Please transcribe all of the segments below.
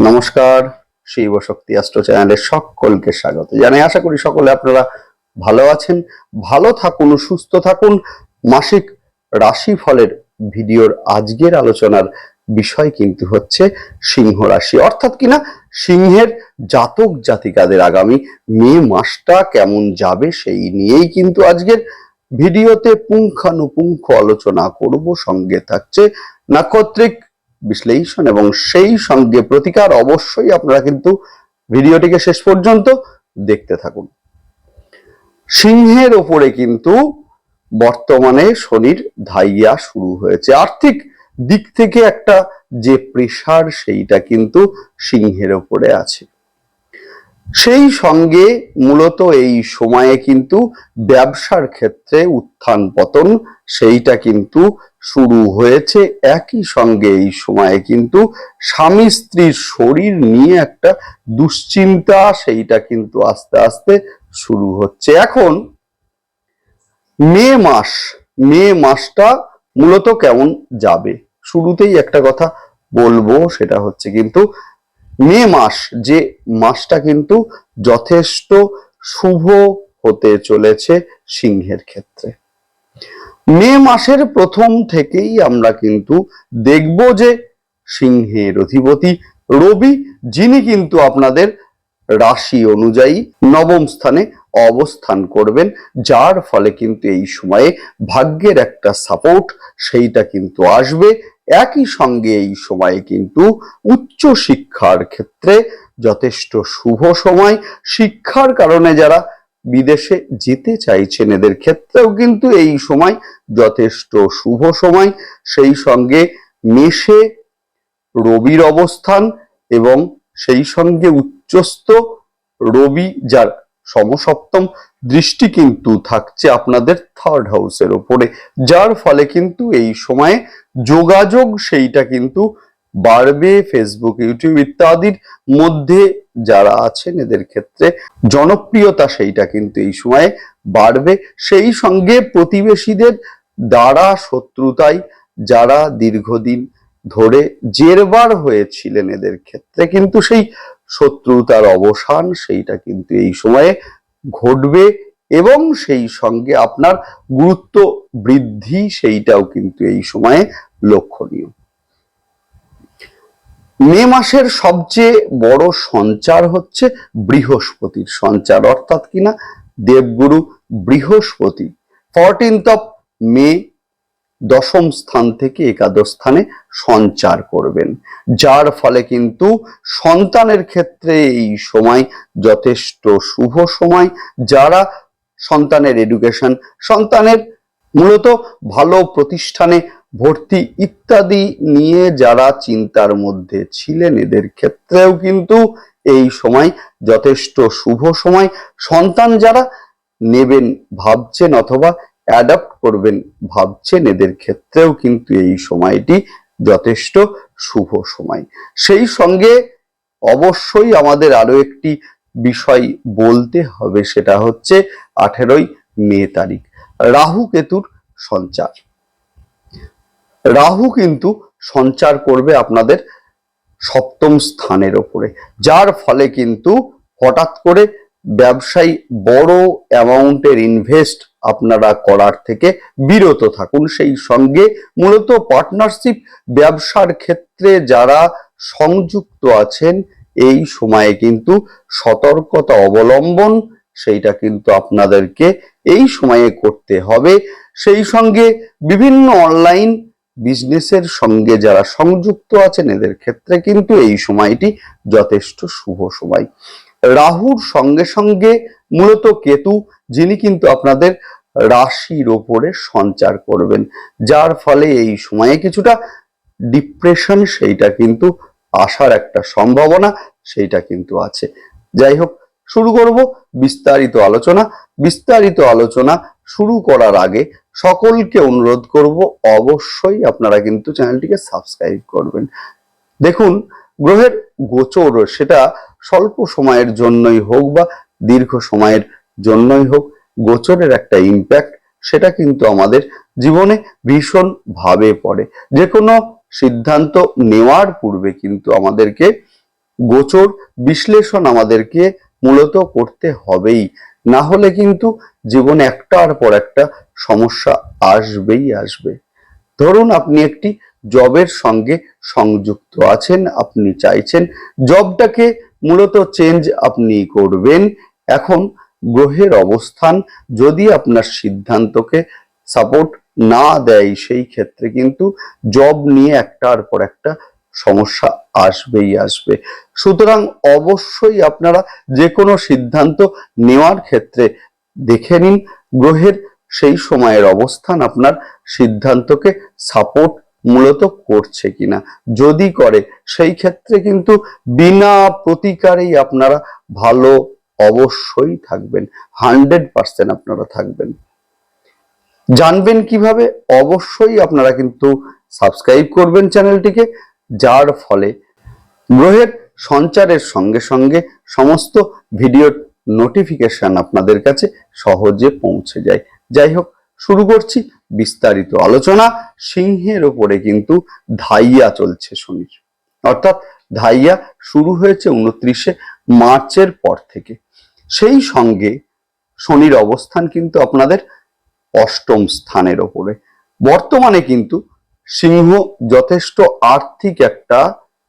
নমস্কার, শিব শক্তি অ্যাস্ট্রো চ্যানেলে সকলকে স্বাগত জানাই। আশা করি সকলে আপনারা ভালো আছেন, ভালো থাকুন, সুস্থ থাকুন। মাসিক রাশি ফলের ভিডিওর আজকের আলোচনার বিষয় কিন্তু হচ্ছে সিংহ রাশি। অর্থাৎ কিনা সিংহের জাতক জাতিকাদের আগামী মে মাসটা কেমন যাবে সেই নিয়েই কিন্তু আজকের ভিডিওতে পুঙ্খানুপুঙ্খ আলোচনা করব। সঙ্গে থাকছে নাক্ষত্রিক বিশ্লেষণ এবং সেই সঙ্গে প্রতিকার অবশ্যই আপনারা কিন্তু ভিডিওটিকে শেষ পর্যন্ত দেখতে থাকুন। সিংহের ওপরে কিন্তু বর্তমানে শনির ধাইয়া শুরু হয়েছে। আর্থিক দিক থেকে একটা যে প্রেশার, সেইটা কিন্তু সিংহের ওপরে আছে। সেই সঙ্গে মূলত এই সময়ে কিন্তু ব্যবসার ক্ষেত্রে উত্থান পতন সেইটা কিন্তু শুরু হয়েছে। একই সঙ্গে এই সময়ে কিন্তু স্বামী স্ত্রীর শরীর নিয়ে একটা দুশ্চিন্তা সেইটা কিন্তু আস্তে আস্তে শুরু হচ্ছে। এখন মে মাস, মে মাসটা মূলত কেমন যাবে? শুরুতেই একটা কথা বলব, সেটা হচ্ছে কিন্তু মে মাস, যে মাসটা কিন্তু যথেষ্ট শুভ হতে চলেছে সিংহের ক্ষেত্রে। মে মাসের প্রথম থেকেই আমরা কিন্তু দেখব যে সিংহের অধিপতি রবি, যিনি কিন্তু আপনাদের রাশি অনুযায়ী নবম স্থানে অবস্থান করবেন, যার ফলে কিন্তু এই সময়ে ভাগ্যের একটা সাপোর্ট সেইটা কিন্তু আসবে। একই সঙ্গে এই সময়ে কিন্তু উচ্চ শিক্ষার ক্ষেত্রে যথেষ্ট শুভ সময়। শিক্ষার কারণে যারা বিদেশে যেতে চাইছেন, এদের ক্ষেত্রেও কিন্তু এই সময় যথেষ্ট শুভ সময়। সেই সঙ্গে মেষে রবির অবস্থান এবং সেই সঙ্গে উচ্চস্থ রবি, যার সমসপ্তম দৃষ্টি কিন্তু থাকছে আপনাদের থার্ড হাউসের ওপরে যার ফলে কিন্তু এই সময়ে যোগাযোগ সেইটা কিন্তু বাড়বে ফেসবুক ইউটিউব ইত্যাদির মধ্যে যারা আছেন এদের ক্ষেত্রে জনপ্রিয়তা সেইটা কিন্তু এই সময়ে বাড়বে। সেই সঙ্গে প্রতিবেশীদের দ্বারা শত্রুতাই যারা দীর্ঘদিন ধরে জেরবার হয়েছিলেন এদের ক্ষেত্রে কিন্তু সেই শত্রুতার অবসান সেইটা কিন্তু এই সময়ে ঘটবে এবং সেই সঙ্গে আপনার গুরুত্ব বৃদ্ধি সেইটাও কিন্তু এই সময়ে লক্ষণীয়। মে মাসের সবচেয়ে বড় সঞ্চার হচ্ছে বৃহস্পতির সঞ্চার, অর্থাৎ কিনা দেবগুরু বৃহস্পতি। ফরটিন্থ অফ মে দশম স্থান থেকে একাদশ স্থানে সঞ্চার করবেন। যার ফলে কিন্তু সন্তানের ক্ষেত্রে এই সময় যথেষ্ট শুভ সময়। যারা সন্তানের এডুকেশন সন্তানের মূলত ভালো প্রতিষ্ঠানে ভর্তি ইত্যাদি নিয়ে যারা চিন্তার মধ্যে ছিলেন, এদের ক্ষেত্রেও কিন্তু এই সময় যথেষ্ট শুভ সময়। সন্তান যারা নেবেন, ভাবছেন অথবা অ্যাডাপ্ট করবেন ভাবছেন এদের ক্ষেত্রেও কিন্তু এই সময়টি যথেষ্ট শুভ সময়। সেই সঙ্গে অবশ্যই আমাদের আরও একটি বিষয় বলতে হবে, সেটা হচ্ছে আঠেরোই মে তারিখ, রাহু কেতুর সঞ্চার। রাহু কিন্তু সঞ্চার করবে আপনাদের সপ্তম স্থানের ওপরে, যার ফলে কিন্তু হঠাৎ করে ব্যবসায়ী বড় অ্যামাউন্টের ইনভেস্ট আপনারা করার থেকে বিরত থাকুন। সেই সঙ্গে মূলত পার্টনারশিপ ব্যবসার ক্ষেত্রে যারা সংযুক্ত আছেন, এই সময়ে কিন্তু সতর্কতা অবলম্বন সেইটা কিন্তু আপনাদেরকে এই সময়ে করতে হবে। সেই সঙ্গে বিভিন্ন অনলাইন বিজনেসের সঙ্গে যারা সংযুক্ত আছেন, এদের ক্ষেত্রে কিন্তু এই সময়টি যথেষ্ট শুভ সময়। রাহুর সঙ্গে সঙ্গে মূলত কেতু যিনি কিন্তু আপনাদের রাশির ওপরে সঞ্চার করবেন, যার ফলে এই সময়ে কিছুটা ডিপ্রেশন সেইটা কিন্তু আসার একটা সম্ভাবনা সেইটা কিন্তু আছে। যাই হোক, শুরু করব বিস্তারিত আলোচনা। বিস্তারিত আলোচনা শুরু করার আগে সকলকে অনুরোধ করব, অবশ্যই আপনারা কিন্তু চ্যানেলটিকে সাবস্ক্রাইব করবেন। দেখুন, গ্রহের গোচর সেটা স্বল্প সময়ের জন্যই হোক বা দীর্ঘ সময়ের জন্যই হোক, গোচরের একটা ইম্প্যাক্ট সেটা কিন্তু আমাদের জীবনে ভীষণ ভাবে পড়ে। যে কোনো সিদ্ধান্ত নেওয়ার পূর্বে কিন্তু আমাদেরকে গোচর বিশ্লেষণ আমাদেরকে মূলত করতে হবেই। না হলে কিন্তু জীবনে একটার পর একটা সমস্যা আসবেই আসবে। ধরুন আপনি একটি জবের সঙ্গে সংযুক্ত আছেন, আপনি চাইছেন, জবটাকে মূলত চেঞ্জ আপনি করবেন। এখন গ্রহের অবস্থান যদি আপনার সিদ্ধান্তকে সাপোর্ট না দেয়, সেই ক্ষেত্রে কিন্তু জব নিয়ে একটার পর একটা সমস্যা আসবেই আসবে। সুতরাং অবশ্যই আপনারা যে কোনো সিদ্ধান্ত নেওয়ার ক্ষেত্রে দেখে নিন, গ্রহের সেই সময়ের অবস্থান আপনার সিদ্ধান্তকে সাপোর্ট মূলত করছে কিনা। যদি করে, সেই ক্ষেত্রে কিন্তু বিনা প্রতিকারেই আপনারা ভালো অবশ্যই থাকবেন। হান্ড্রেড পার্সেন্ট আপনারা থাকবেন। জানবেন কীভাবে? অবশ্যই আপনারা কিন্তু সাবস্ক্রাইব করবেন চ্যানেলটিকে, যার ফলে গ্রহের সঞ্চারের সঙ্গে সঙ্গে সমস্ত ভিডিওর নোটিফিকেশন আপনাদের কাছে সহজে পৌঁছে যায়। যাই হোক, শুরু করছি বিস্তারিত আলোচনা। সিংহের ওপরে কিন্তু ধাইয়া চলছে শনির। অর্থাৎ ধাইয়া শুরু হয়েছে উনত্রিশে মার্চের পর থেকে। সেই সঙ্গে শনির অবস্থান কিন্তু আপনাদের অষ্টম স্থানের ওপরে। বর্তমানে কিন্তু সিংহ যথেষ্ট আর্থিক একটা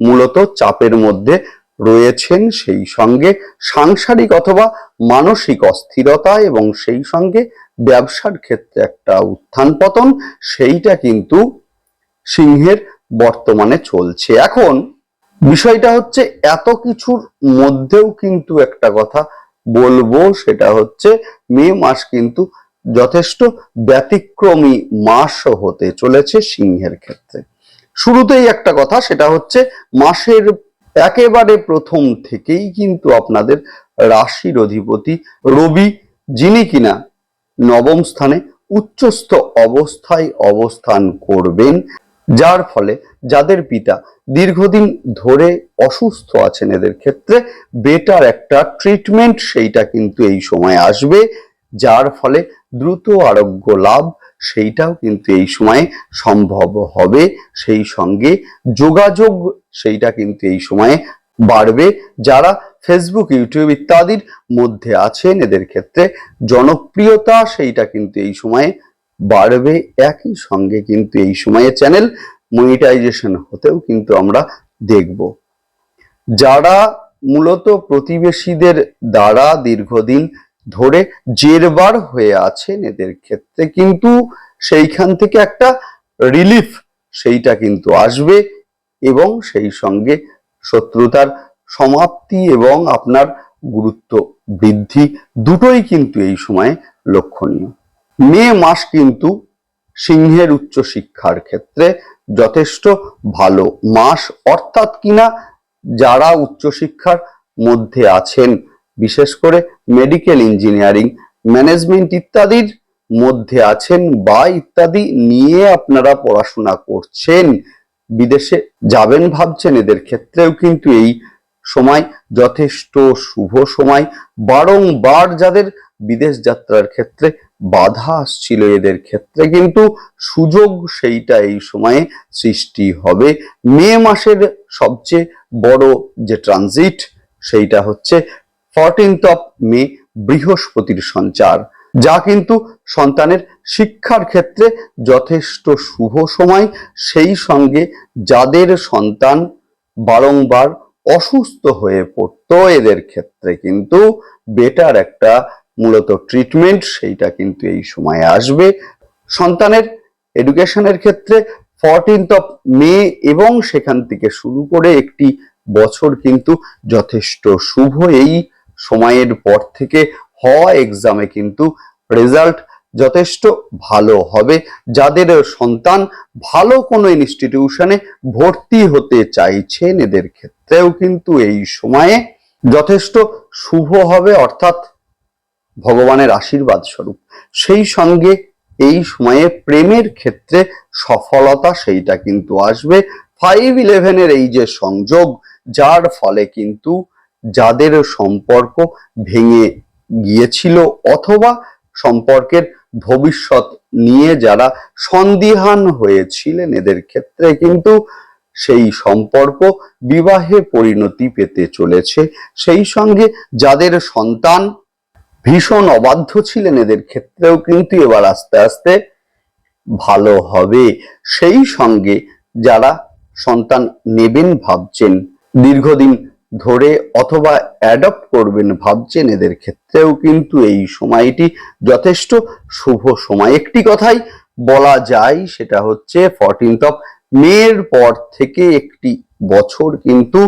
মূলত চাপের মধ্যে রয়েছেন, সেই সঙ্গে সাংসারিক অথবা মানসিক অস্থিরতা এবং সেই সঙ্গে ব্যবসার ক্ষেত্রে একটা উত্থান পতন, সেইটা কিন্তু সিংহের বর্তমানে চলছে। এখন বিষয়টা হচ্ছে এত কিছুর মধ্যেও কিন্তু একটা কথা বলব সেটা হচ্ছে মে মাস কিন্তু যথেষ্ট ব্যতিক্রমী মাস হতে চলেছে সিংহের ক্ষেত্রে। শুরুতেই একটা কথা, সেটা হচ্ছে মাসের একেবারে প্রথম থেকেই কিন্তু আপনাদের রাশির অধিপতি রবি, যিনি কিনা নবম স্থানে উচ্চস্থ অবস্থায় অবস্থান করবেন। যার ফলে যাদের পিতা দীর্ঘদিন ধরে অসুস্থ আছেন এদের ক্ষেত্রে বেটার একটা ট্রিটমেন্ট সেইটা কিন্তু এই সময় আসবে, যার ফলে দ্রুত আরোগ্য লাভ সেইটাও কিন্তু এই সময়ে সম্ভব হবে। সেই সঙ্গে যোগাযোগ সেইটা কিন্তু এই সময়ে বাড়বে। যারা ফেসবুক ইউটিউব ইত্যাদির মধ্যে আছেন এদের ক্ষেত্রে জনপ্রিয়তা সেইটা কিন্তু এই সময়ে বাড়বে একই সঙ্গে কিন্তু এই সময়ে চ্যানেল মনিটাইজেশন হতেও কিন্তু আমরা দেখব। যারা মূলত প্রতিবেশীদের দ্বারা দীর্ঘদিন ধরে জেরবার হয়ে আছেন, এদের ক্ষেত্রে কিন্তু সেইখান থেকে একটা রিলিফ সেইটা কিন্তু আসবে এবং সেই সঙ্গে শত্রুতার সমাপ্তি এবং আপনার গুরুত্ব বৃদ্ধি দুটোই কিন্তু এই সময়ে লক্ষণীয়। মে মাস কিন্তু সিংহের উচ্চ শিক্ষার ক্ষেত্রে যথেষ্ট ভালো মাস। অর্থাৎ কিনা যারা উচ্চশিক্ষার মধ্যে আছেন, বিশেষ করে মেডিকেল ইঞ্জিনিয়ারিং ম্যানেজমেন্ট ইত্যাদির মধ্যে আছেন বা ইত্যাদি নিয়ে আপনারা পড়াশোনা করছেন, বিদেশে যাবেন ভাবছেন, এদের ক্ষেত্রেও কিন্তু এই সময় যথেষ্ট শুভ সময়। বারংবার যাদের বিদেশ যাত্রার ক্ষেত্রে বাধা আসছিল এদের ক্ষেত্রে, কিন্তু সুযোগ সেইটা এই সময়ে সৃষ্টি হবে। মে মাসের সবচেয়ে বড় যে ট্রানজিট সেইটা হচ্ছে ফরটিন্থ অফ মে বৃহস্পতির সঞ্চার, যা কিন্তু সন্তানের শিক্ষার ক্ষেত্রে যথেষ্ট শুভ সময়। সেই সঙ্গে যাদের সন্তান বারংবার অসুস্থ হয়ে পড়তো, এদের ক্ষেত্রে কিন্তু বেটার একটা মূলত ট্রিটমেন্ট সেইটা কিন্তু এই সময়ে আসবে। সন্তানের এডুকেশনের ক্ষেত্রে ফরটিন্থ অফ মে এবং সেখান থেকে শুরু করে একটি বছর কিন্তু যথেষ্ট শুভ। এই সময়ের পর থেকে হওয়া এক্সামে কিন্তু রেজাল্ট যথেষ্ট ভালো হবে। যাদের সন্তান ভালো কোনো ইনস্টিটিউশনে ভর্তি হতে চাইছেন, এদের ক্ষেত্রেও কিন্তু এই সময়ে যথেষ্ট শুভ হবে। অর্থাৎ ভগবানের আশীর্বাদ স্বরূপ। সেই সঙ্গে এই সময়ে প্রেমের ক্ষেত্রে সফলতা সেইটা কিন্তু আসবে। ফাইভ ইলেভেনের এই যে সংযোগ, যার ফলে কিন্তু যাদের সম্পর্ক ভেঙে গিয়েছিল অথবা সম্পর্কের ভবিষ্যৎ নিয়ে যারা সন্দিহান হয়েছিলেন, এদের ক্ষেত্রে কিন্তু সেই সম্পর্ক বিবাহে পরিণতি পেতে চলেছে। সেই সঙ্গে যাদের সন্তান ভীষণ অবাধ্য ছিলেন এদের ক্ষেত্রেও, কিন্তু এবার আস্তে আস্তে ভালো হবে। সেই সঙ্গে যারা সন্তান নেবেন ভাবছেন, দীর্ঘদিন ধরে অথবা অ্যাডপ্ট করবেন ভাবছেন এদের ক্ষেত্রেও কিন্তু এই সময়টি যথেষ্ট শুভ সময়। একটি কথাই বলা যায়, সেটা হচ্ছে ফরটিন্থ অফ মের পর থেকে একটি বছর কিন্তু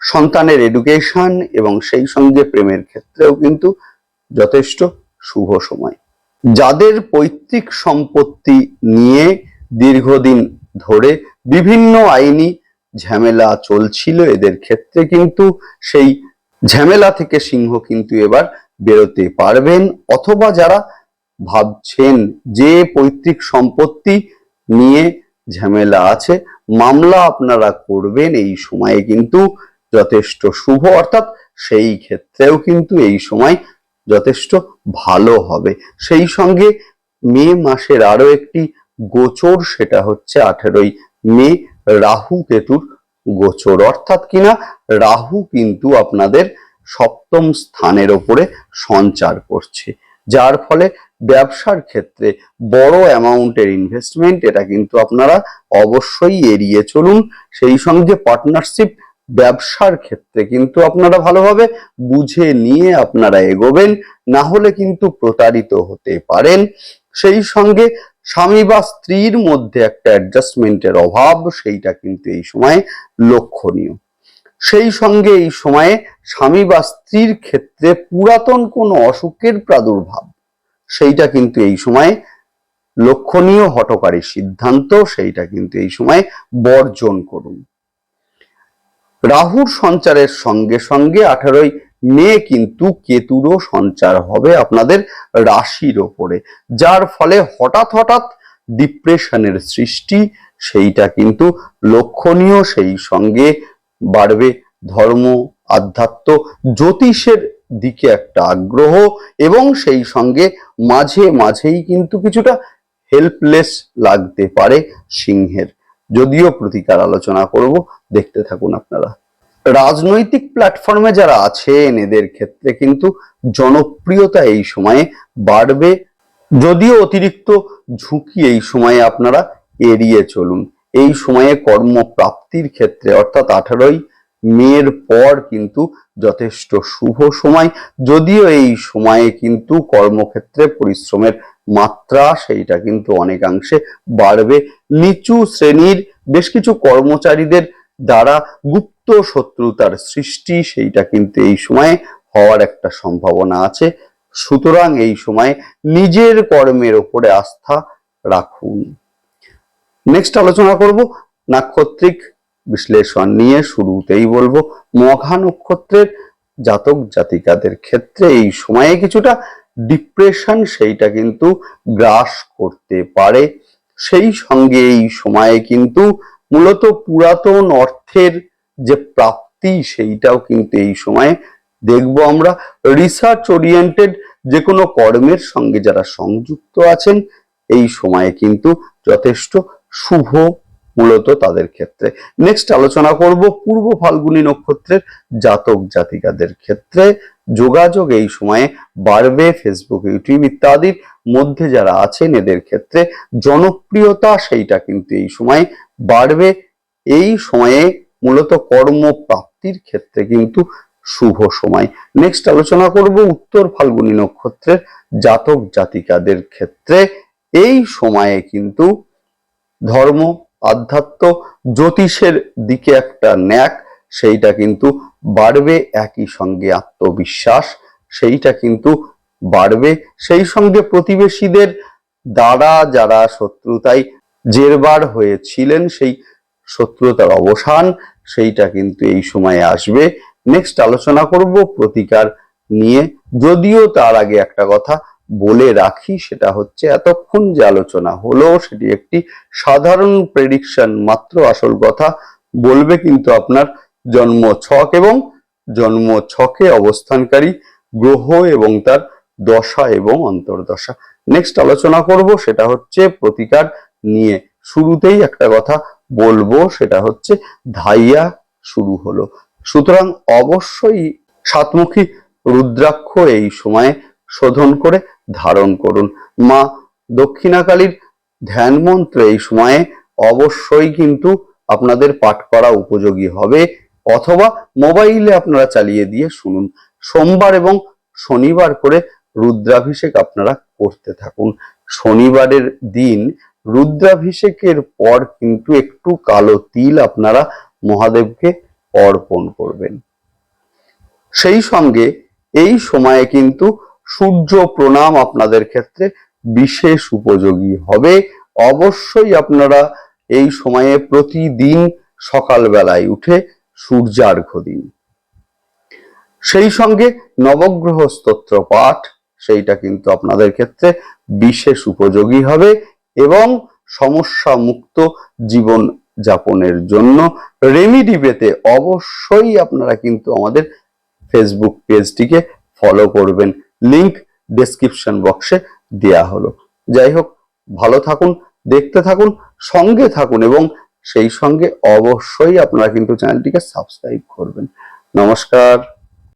সন্তানের এডুকেশন এবং সেই সঙ্গে প্রেমের ক্ষেত্রেও কিন্তু যথেষ্ট শুভ সময়। যাদের পৈতৃক সম্পত্তি নিয়ে দীর্ঘদিন ধরে বিভিন্ন আইনি ঝামেলা চলছিল, এদের ক্ষেত্রে কিন্তু সেই ঝামেলা থেকে সিংহ কিন্তু এবার বেরোতে পারবেন। অথবা যারা ভাবছেন যে পৈতৃক সম্পত্তি নিয়ে ঝামেলা আছে, মামলা আপনারা করবেন, এই সময়ে কিন্তু যথেষ্ট শুভ। অর্থাৎ সেই ক্ষেত্রেও কিন্তু এই সময় যথেষ্ট ভালো হবে। সেই সঙ্গে মে মাসের আরও একটি গোচর, সেটা হচ্ছে আঠেরোই মে, রাহু কেতুর গোচর। অর্থাৎ কিনা রাহু কিন্তু আপনাদের সপ্তম স্থানের ওপরে সঞ্চার করছে, যার ফলে ব্যবসার ক্ষেত্রে বড় অ্যামাউন্টের ইনভেস্টমেন্ট এটা কিন্তু আপনারা অবশ্যই এড়িয়ে চলুন। সেই সঙ্গে পার্টনারশিপ ব্যবসার ক্ষেত্রে কিন্তু আপনারা ভালোভাবে বুঝে নিয়ে আপনারা এগোবেন, না হলে কিন্তু প্রতারিত হতে পারেন। সেই সঙ্গে স্বামী বা স্ত্রীর মধ্যে একটা অ্যাডজাস্টমেন্টের অভাব, সেইটা কিন্তু এই সময়ে লক্ষণীয়। সেই সঙ্গে এই সময়ে স্বামী বা স্ত্রীর ক্ষেত্রে পুরাতন কোনো অসুখের প্রাদুর্ভাব, সেইটা কিন্তু এই সময়ে লক্ষণীয় হটকারী সিদ্ধান্ত, সেইটা কিন্তু এই সময় বর্জন করুন। রাহুর সঞ্চারের সঙ্গে সঙ্গে আঠারোই মে কিন্তু কেতুরও সঞ্চার হবে আপনাদের রাশির ওপরে। যার ফলে হঠাৎ হঠাৎ ডিপ্রেশনের সৃষ্টি, সেইটা কিন্তু লক্ষণীয়, সেই সঙ্গে বাড়বে ধর্ম, আধ্যাত্ম, জ্যোতিষের দিকে একটা আগ্রহ এবং সেই সঙ্গে মাঝে মাঝেই কিন্তু কিছুটা হেল্পলেস লাগতে পারে সিংহের। যদিও প্রতিকার আলোচনা করব, দেখতে থাকুন আপনারা। রাজনৈতিক প্ল্যাটফর্মে যারা আছেন, এদের ক্ষেত্রে কিন্তু জনপ্রিয়তা এই সময়ে বাড়বে। যদিও অতিরিক্ত ঝুঁকি এই সময়ে আপনারা এড়িয়ে চলুন। এই সময়ে কর্মপ্রাপ্তির ক্ষেত্রে, অর্থাৎ আঠারোই মের পর কিন্তু যথেষ্ট শুভ সময়। যদিও এই সময়ে কিন্তু কর্মক্ষেত্রে পরিশ্রমের মাত্রা সেইটা কিন্তু অনেকাংশে বাড়বে। নিচু শ্রেণির বেশ কিছু কর্মচারীদের দ্বারা গুপ্ত শত্রুতার সৃষ্টি সেইটা কিন্তু এই সময়ে হওয়ার একটা সম্ভাবনা আছে। সুতরাং এই সময়ে নিজের কর্মের ওপরে আস্থা রাখুন। নেক্সট আলোচনা করব নাক্ষত্রিক বিশ্লেষণ নিয়ে শুরুতেই বলব মঘা নক্ষত্রের জাতক জাতিকাদের ক্ষেত্রে এই সময়ে কিছুটা ডিপ্রেশন সেইটা কিন্তু গ্রাস করতে পারে। সেই সঙ্গে এই সময়ে কিন্তু মূলত পুরাতন অর্থের যে প্রাপ্তি সেইটাও কিন্তু এই সময়ে দেখব আমরা। রিসার্চ ওরিয়েন্টেড যে কোনো কর্মের সঙ্গে যারা সংযুক্ত আছেন, এই সময়ে কিন্তু যথেষ্ট শুভ মূলত তাদের ক্ষেত্রে। নেক্সট আলোচনা করব পূর্ব ফাল্গুনী নক্ষত্রের জাতক জাতিকাদের ক্ষেত্রে। যোগাযোগ এই সময়ে বাড়বে ফেসবুক ইউটিউব ইত্যাদির মধ্যে যারা আছেন এদের ক্ষেত্রে জনপ্রিয়তা সেইটা কিন্তু এই সময়ে বাড়বে। এই সময়ে মূলত কর্মপ্রাপ্তির ক্ষেত্রে কিন্তু শুভ সময়। নেক্সট আলোচনা করব উত্তর ফাল্গুনী নক্ষত্রের জাতক জাতিকাদের ক্ষেত্রে। এই সময়ে কিন্তু ধর্ম আধ্যাত্ম জ্যোতিষের দিকে একটা ন্যাক, সেইটা কিন্তু বাড়বে একই সঙ্গে আত্মবিশ্বাস, সেইটা কিন্তু বাড়বে সেই সঙ্গে প্রতিবেশীদের দ্বারা যারা শত্রুতায় জেরবার হয়েছিলেন, সেই শত্রুতার অবসান, সেইটা কিন্তু এই সময়ে আসবে। নেক্সট আলোচনা করব প্রতিকার নিয়ে। যদিও তার আগে একটা কথা বলে রাখি সেটা হচ্ছে এতক্ষণ যে আলোচনা হলো সেটি একটি সাধারণ প্রেডিকশন মাত্র। আসল কথা বলবে কিন্তু আপনার জন্ম ছক এবং জন্ম ছকে অবস্থানকারী গ্রহ এবং তার দশা এবং অন্তর্দশা। নেক্সট আলোচনা করব সেটা হচ্ছে প্রতিকার নিয়ে। শুরুতেই একটা কথা বলব সেটা হচ্ছে ধাইয়া শুরু হলো। সুতরাং অবশ্যই সাতমুখী রুদ্রাক্ষ এই সময়ে শোধন করে ধারণ করুন। মা দক্ষিণাকালীর ধ্যান মন্ত্র এই সময়ে অবশ্যই কিন্তু আপনাদের পাঠ করা উপযোগী হবে অথবা মোবাইলে আপনারা চালিয়ে দিয়ে শুনুন। সোমবার এবং শনিবার করে রুদ্রাভিষেক আপনারা করতে থাকুন। শনিবারের দিন রুদ্রাভিষেকের পর কিন্তু একটু কালো তিল আপনারা মহাদেবকে অর্পণ করবেন। সেই সঙ্গে এই সময়ে কিন্তু সূর্য প্রণাম আপনাদের ক্ষেত্রে বিশেষ উপযোগী হবে। অবশ্যই আপনারা এই সময়ে প্রতিদিন সকালবেলায় উঠে সূর্যার্ঘ দিন। সেই সঙ্গে নবগ্রহ স্তোত্র পাঠ, সেইটা কিন্তু আপনাদের ক্ষেত্রে বিশেষ উপযোগী হবে এবং সমস্যা মুক্ত জীবন যাপনের জন্য রেমিডি পেতে অবশ্যই আপনারা কিন্তু আমাদের ফেসবুক পেজটিকে ফলো করবেন। লিংক ডেসক্রিপশন বক্সে দেয়া হলো। যাই হোক, ভালো থাকুন, দেখতে থাকুন, সঙ্গে থাকুন এবং সেই সঙ্গে অবশ্যই আপনারা কিন্তু চ্যানেলটিকে সাবস্ক্রাইব করবেন। নমস্কার।